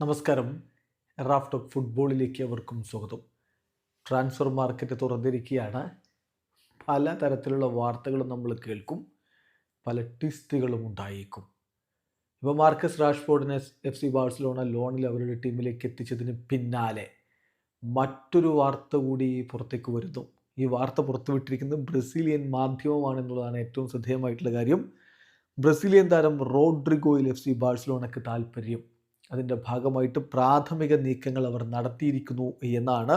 നമസ്കാരം. Raf talk ഫുട്ബോളിലേക്ക് അവർക്കും സ്വാഗതം. ട്രാൻസ്ഫർ മാർക്കറ്റ് തുറന്നിരിക്കുകയാണ്. പല തരത്തിലുള്ള വാർത്തകളും നമ്മൾ കേൾക്കും. പല ട്വിസ്റ്റുകളും ഉണ്ടായേക്കും. ഇപ്പോൾ മാർക്കസ് റാഷ്ഫോർഡിനെ എഫ് സി ബാഴ്സലോണ ലോണിൽ അവരുടെ ടീമിലേക്ക് എത്തിച്ചതിന് പിന്നാലെ മറ്റൊരു വാർത്ത കൂടി പുറത്തേക്ക് വരുന്നു. ഈ വാർത്ത പുറത്തുവിട്ടിരിക്കുന്നത് ബ്രസീലിയൻ മാധ്യമമാണെന്നുള്ളതാണ് ഏറ്റവും ശ്രദ്ധേയമായിട്ടുള്ള കാര്യം. ബ്രസീലിയൻ താരം റോഡ്രിഗോയിൽ എഫ് സി ബാഴ്സലോണയ്ക്ക് താല്പര്യം അതിന്റെ ഭാഗമായിട്ട് പ്രാഥമിക നീക്കങ്ങൾ അവർ നടത്തിയിരിക്കുന്നു എന്നാണ്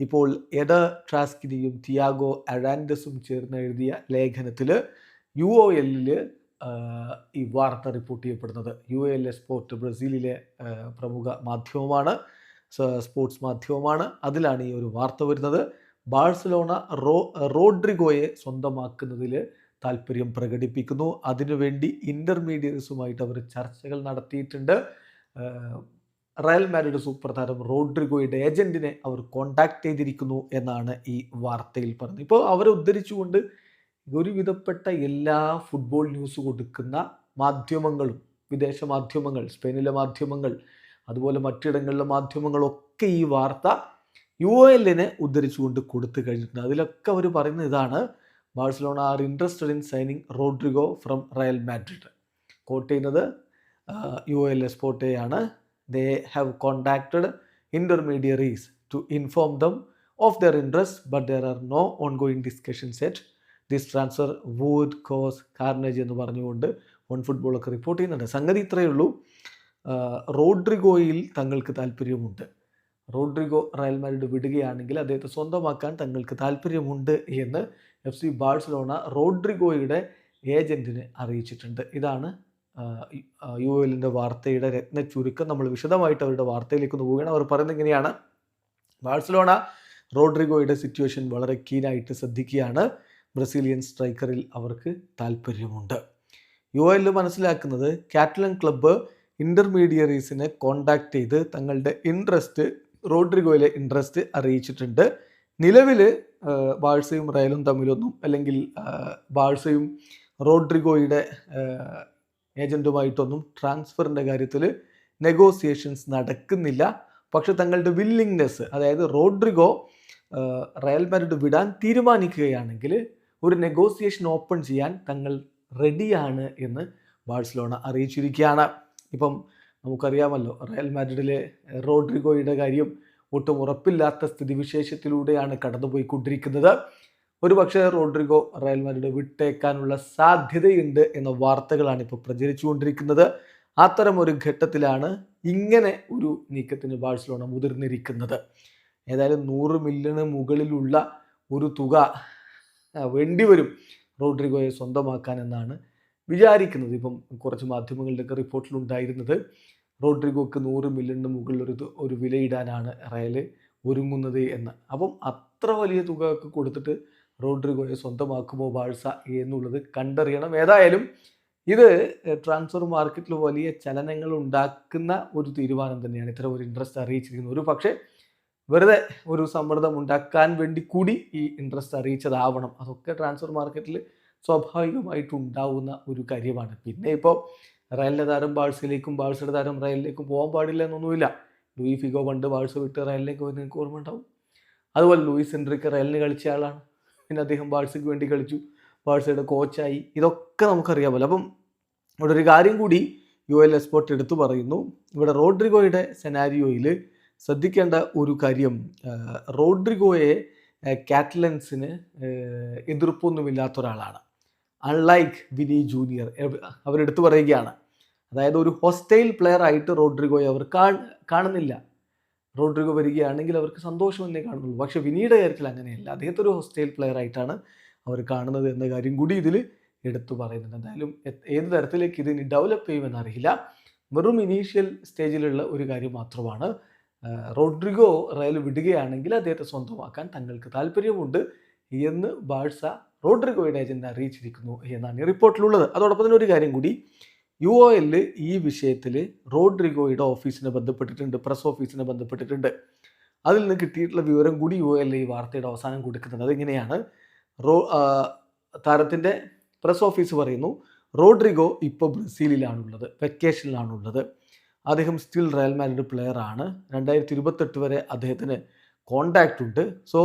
ഇപ്പോൾ എഡ ട്രാസ്കിനിയും തിയാഗോ അഴാൻഡസും ചേർന്ന് എഴുതിയ ലേഖനത്തിൽ യു ഒ എല്ലിൽ ഈ വാർത്ത റിപ്പോർട്ട് ചെയ്യപ്പെടുന്നത്. യു എൽ സ്പോർട്ട് ബ്രസീലിലെ പ്രമുഖ മാധ്യമമാണ് സ്പോർട്സ് മാധ്യമമാണ്. അതിലാണ് ഈ ഒരു വാർത്ത വരുന്നത്. ബാഴ്സലോണ റോ റോഡ്രിഗോയെ സ്വന്തമാക്കുന്നതിൽ താല്പര്യം പ്രകടിപ്പിക്കുന്നു. അതിനുവേണ്ടി ഇന്റർമീഡിയറ്റ്സുമായിട്ട് അവർ ചർച്ചകൾ നടത്തിയിട്ടുണ്ട്. റയൽ മാഡ്രിഡ് സൂപ്പർ താരം റോഡ്രിഗോയുടെ ഏജന്റിനെ അവർ കോണ്ടാക്ട് ചെയ്തിരിക്കുന്നു എന്നാണ് ഈ വാർത്തയിൽ പറഞ്ഞത് ഇപ്പോൾ അവരെ ഉദ്ധരിച്ചുകൊണ്ട് ഒരുവിധപ്പെട്ട എല്ലാ ഫുട്ബോൾ ന്യൂസ് കൊടുക്കുന്ന മാധ്യമങ്ങളും വിദേശ മാധ്യമങ്ങൾ സ്പെയിനിലെ മാധ്യമങ്ങൾ അതുപോലെ മറ്റിടങ്ങളിലെ മാധ്യമങ്ങളൊക്കെ ഈ വാർത്ത യു എല്ലിനെ ഉദ്ധരിച്ചുകൊണ്ട് കൊടുത്തു കഴിഞ്ഞിട്ടുണ്ട്. അതിലൊക്കെ അവർ പറയുന്ന ഇതാണ് Barcelona are interested in signing Rodrigo from Real Madrid. Quote ചെയ്യുന്നത് U El എസ്പോർട്ടെയാണ് they have contacted to inform them of their interest but there are no ongoing discussion set this transfer വൂത്ത് കോസ് കാർണേജ് എന്ന് പറഞ്ഞുകൊണ്ട് വൺ ഫുട്ബോളൊക്കെ റിപ്പോർട്ട് ചെയ്യുന്നുണ്ട്. സംഗതി ഇത്രയേ ഉള്ളൂ. റോഡ്രിഗോയിൽ തങ്ങൾക്ക് താല്പര്യമുണ്ട്. റോഡ്രിഗോ റയൽ മാഡ്രിഡ് വിടുകയാണെങ്കിൽ അദ്ദേഹത്തെ സ്വന്തമാക്കാൻ തങ്ങൾക്ക് താല്പര്യമുണ്ട് എന്ന് എഫ് സി ബാഴ്സലോണ റോഡ്രിഗോയുടെ ഏജന്റിനെ അറിയിച്ചിട്ടുണ്ട്. ഇതാണ് യു എല്ലിന്റെ വാർത്തയുടെ രത്ന ചുരുക്കം നമ്മൾ വിശദമായിട്ട് അവരുടെ വാർത്തയിലേക്ക് ഒന്ന് പോവുകയാണ്. അവർ പറയുന്നത് ഇങ്ങനെയാണ്. ബാഴ്സലോണ റോഡ്രിഗോയുടെ സിറ്റുവേഷൻ വളരെ കീനായിട്ട് ശ്രദ്ധിക്കുകയാണ്. ബ്രസീലിയൻ സ്ട്രൈക്കറിൽ അവർക്ക് താല്പര്യമുണ്ട്. യു എൽ മനസ്സിലാക്കുന്നത് കാറ്റലൻ ക്ലബ്ബ് ഇന്റർമീഡിയറീസിനെ കോണ്ടാക്ട് ചെയ്ത് തങ്ങളുടെ ഇൻട്രസ്റ്റ് റോഡ്രിഗോയിലെ ഇൻട്രസ്റ്റ് അറിയിച്ചിട്ടുണ്ട്. നിലവിൽ ബാഴ്സയും റയലും തമ്മിലൊന്നും അല്ലെങ്കിൽ ബാഴ്സയും റോഡ്രിഗോയുടെ ഏജന്റുമായിട്ടൊന്നും ട്രാൻസ്ഫറിന്റെ കാര്യത്തിൽ നെഗോസിയേഷൻസ് നടക്കുന്നില്ല. പക്ഷെ തങ്ങളുടെ വില്ലിങ്നെസ് അതായത് റോഡ്രിഗോ റയൽ മാഡ്രിഡ് വിടാൻ തീരുമാനിക്കുകയാണെങ്കിൽ ഒരു നെഗോസിയേഷൻ ഓപ്പൺ ചെയ്യാൻ തങ്ങൾ റെഡിയാണ് എന്ന് ബാഴ്സലോണ അറിയിച്ചിരിക്കുകയാണ്. ഇപ്പം നമുക്കറിയാമല്ലോ റയൽ മാഡ്രിഡിലെ റോഡ്രിഗോയുടെ കാര്യം ഒട്ടും ഉറപ്പില്ലാത്ത സ്ഥിതിവിശേഷത്തിലൂടെയാണ് കടന്നുപോയിക്കൊണ്ടിരിക്കുന്നത്. ഒരു പക്ഷേ റോഡ്രിഗോ റയൽ മാഡ്രിഡ് വിട്ടേക്കാനുള്ള സാധ്യതയുണ്ട് എന്ന വാർത്തകളാണ് ഇപ്പോൾ പ്രചരിച്ചുകൊണ്ടിരിക്കുന്നത്. അത്തരം ഒരു ഘട്ടത്തിലാണ് ഇങ്ങനെ ഒരു നീക്കത്തിന് ബാഴ്സലോണ മുതിർന്നിരിക്കുന്നത്. ഏതായാലും നൂറ് മില്യണ് മുകളിലുള്ള ഒരു തുക വേണ്ടിവരും റോഡ്രിഗോയെ സ്വന്തമാക്കാൻ എന്നാണ് വിചാരിക്കുന്നത്. ഇപ്പം കുറച്ച് മാധ്യമങ്ങളുടെയൊക്കെ റിപ്പോർട്ടിലുണ്ടായിരുന്നത് റോഡ്രിഗോക്ക് നൂറ് മില്യണിന് മുകളിൽ ഒരു ഒരു വിലയിടാനാണ് റയൽ ഒരുങ്ങുന്നത് എന്ന്. അപ്പം അത്ര വലിയ തുക കൊടുത്തിട്ട് റോഡ്രിഗോയെ സ്വന്തമാക്കുമോ ബാഴ്സ എന്നുള്ളത് കണ്ടറിയണം. ഏതായാലും ഇത് ട്രാൻസ്ഫർ മാർക്കറ്റിൽ വലിയ ചലനങ്ങൾ ഉണ്ടാക്കുന്ന ഒരു തീരുമാനം തന്നെയാണ് ഇത്തരം ഒരു ഇൻട്രസ്റ്റ് അറിയിച്ചിരിക്കുന്നത്. ഒരു പക്ഷേ വെറുതെ ഒരു സമ്മർദ്ദം ഉണ്ടാക്കാൻ വേണ്ടി കൂടി ഈ ഇൻട്രസ്റ്റ് അറിയിച്ചതാവണം. അതൊക്കെ ട്രാൻസ്ഫർ മാർക്കറ്റിൽ സ്വാഭാവികമായിട്ട് ഉണ്ടാവുന്ന ഒരു കാര്യമാണ്. പിന്നെ ഇപ്പോൾ റയലിന്റെ താരം ബാഴ്സയിലേക്കും ബാഴ്സയുടെ താരം റയലിലേക്കും പോകാൻ പാടില്ല എന്നൊന്നുമില്ല. ലൂയി ഫിഗോ പണ്ട് ബാഴ്സ വിട്ട് റയലിലേക്ക് പോയി നിങ്ങൾക്ക് ഓർമ്മ ഉണ്ടാവും അതുപോലെ ലൂയിസ് എൻട്രിക്ക് റയലിന് കളിച്ച ആളാണ്. പിന്നെ അദ്ദേഹം ബാഴ്സയ്ക്ക് വേണ്ടി കളിച്ചു. ബാഴ്സയുടെ കോച്ചായി. ഇതൊക്കെ നമുക്കറിയാൻ പോലെ അപ്പം ഇവിടെ ഒരു കാര്യം കൂടി യു എൽ എസ്പോർട്ട് എടുത്തു പറയുന്നു. ഇവിടെ റോഡ്രിഗോയുടെ സെനാരിയോയിൽ ശ്രദ്ധിക്കേണ്ട ഒരു കാര്യം റോഡ്രിഗോയെ കാറ്റലൻസിന് എതിർപ്പൊന്നുമില്ലാത്ത ഒരാളാണ്. Unlike Vini Junior. അവരെടുത്തു പറയുകയാണ്. അതായത് ഒരു ഹോസ്റ്റൈൽ പ്ലെയർ ആയിട്ട് റോഡ്രിഗോയെ അവർ കാണുന്നില്ല. റോഡ്രിഗോ വരികയാണെങ്കിൽ അവർക്ക് സന്തോഷം സന്തോഷമെന്നേ കാണുന്നുള്ളൂ. പക്ഷേ വിനിയുടെ കാര്യത്തിൽ അങ്ങനെയല്ല. അദ്ദേഹത്തെ ഒരു ഹോസ്റ്റൈൽ പ്ലെയർ ആയിട്ടാണ് അവർ കാണുന്നത് എന്ന കാര്യം കൂടി ഇതിൽ എടുത്തു പറയുന്നുണ്ട്. എന്തായാലും ഏത് തരത്തിലേക്ക് ഇത് ഇനി ഡെവലപ്പ് ചെയ്യുമെന്ന് അറിയില്ല വെറും ഇനീഷ്യൽ സ്റ്റേജിലുള്ള ഒരു കാര്യം മാത്രമാണ്. റോഡ്രിഗോ റയൽ വിടുകയാണെങ്കിൽ അദ്ദേഹത്തെ സ്വന്തമാക്കാൻ തങ്ങൾക്ക് താല്പര്യമുണ്ട് എന്ന് ബാഴ്സ റോഡ്രിഗോയുടെ ഏജന്റ് അറിയിച്ചിരിക്കുന്നു എന്നാണ് ഈ റിപ്പോർട്ടിലുള്ളത് അതോടൊപ്പം തന്നെ ഒരു കാര്യം കൂടി. യു ഒ എൽ ഈ വിഷയത്തിൽ റോഡ്രിഗോയുടെ ഓഫീസിനെ ബന്ധപ്പെട്ടിട്ടുണ്ട് പ്രസ് ഓഫീസിനെ ബന്ധപ്പെട്ടിട്ടുണ്ട്. അതിൽ നിന്ന് കിട്ടിയിട്ടുള്ള വിവരം കൂടി യു എൽ ഈ വാർത്തയുടെ അവസാനം കൊടുക്കുന്നത് അതെങ്ങനെയാണ്? റോ താരത്തിന്റെ പ്രസ് ഓഫീസ് പറയുന്നു റോഡ്രിഗോ ഇപ്പോൾ ബ്രസീലിലാണുള്ളത് വെക്കേഷനിലാണുള്ളത്. അദ്ദേഹം സ്റ്റിൽ റയൽ മാഡ്രിഡ് പ്ലെയർ ആണ്. രണ്ടായിരത്തി ഇരുപത്തെട്ട് വരെ അദ്ദേഹത്തിന് കോണ്ടാക്റ്റ് ഉണ്ട്. സോ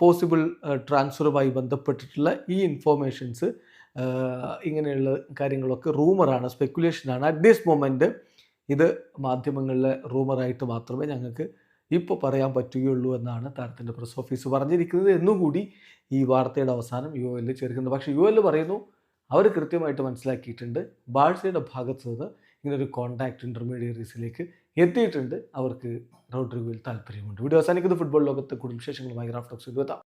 പോസിബിൾ ട്രാൻസ്ഫറുമായി ബന്ധപ്പെട്ടിട്ടുള്ള ഈ ഇൻഫോർമേഷൻസ് ഇങ്ങനെയുള്ള കാര്യങ്ങളൊക്കെ റൂമറാണ് സ്പെക്കുലേഷനാണ് അറ്റ് ദിസ് മൊമെന്റ് ഇത് മാധ്യമങ്ങളിലെ റൂമറായിട്ട് മാത്രമേ ഞങ്ങൾക്ക് ഇപ്പോൾ പറയാൻ പറ്റുകയുള്ളൂ എന്നാണ് താരത്തിന്റെ പ്രസ് ഓഫീസ് പറഞ്ഞിരിക്കുന്നത്. എന്നുകൂടി ഈ വാർത്തയുടെ അവസാനം യു എല്ലിൽ ചേർക്കുന്നത്. പക്ഷേ യു എല്ലിൽ പറയുന്നു അവർ കൃത്യമായിട്ട് മനസ്സിലാക്കിയിട്ടുണ്ട്. ബാഴ്സയുടെ ഭാഗത്ത് നിന്ന് ഇങ്ങനൊരു കോണ്ടാക്ട് ഇന്റർമീഡിയറീസിലേക്ക് എത്തിയിട്ടുണ്ട്. അവർക്ക് റോഡ്രിഗോയിൽ താല്പര്യമുണ്ട്. വീഡിയോ അവസാനിക്കുന്നത് ഫുട്ബോൾ ലോകത്തെ കൂടുതൽ വിശേഷങ്ങളുമായി റാഫ്റ്റോക്സ് എത്താം.